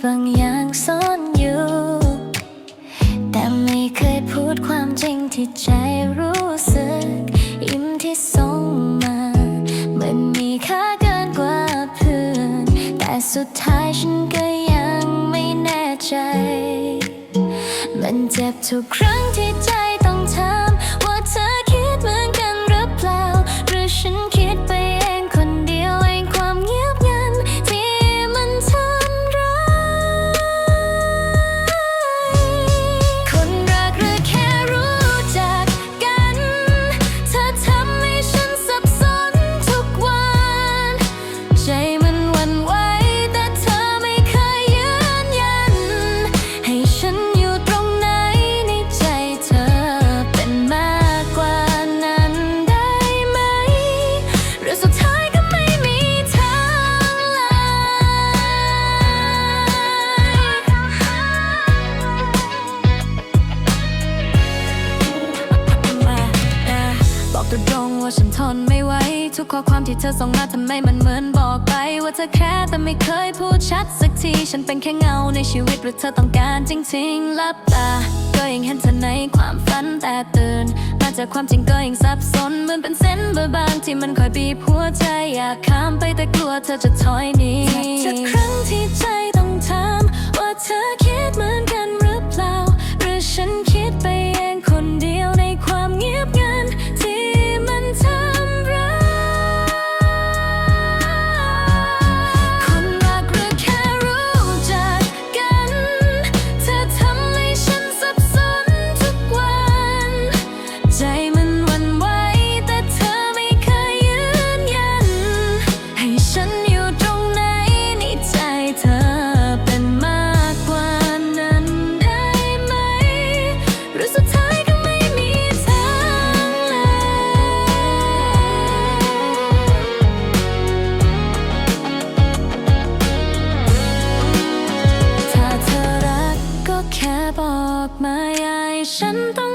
บางอย่างซ่อนอยู่ แต่ไม่เคยพูดความจริงที่ใจรู้สึกยิ้มที่ส่งมาเหมือนมีค่าเกินกว่าเพื่อน แต่สุดท้ายฉันก็ยังไม่แน่ใจ มันเจ็บทุกครั้งที่ใจ บอกตรงๆว่าฉันทนไม่ไหว ทุกข้อความที่เธอส่งมาทำไมมันเหมือนบอกไป ว่าเธอแค่แต่ไม่เคยพูดชัดสักที ฉันเป็นแค่เงาในชีวิตหรือเธอต้องการจริงๆลับตา ก็ยังเห็นเธอในความฝันแต่ตื่น มาจากความจริงก็ยังสับสนเหมือนเป็นเส้นบางๆที่มันคอยบีบหัวใจอยากข้ามไปแต่กลัวเธอจะถอยหนี ถ้า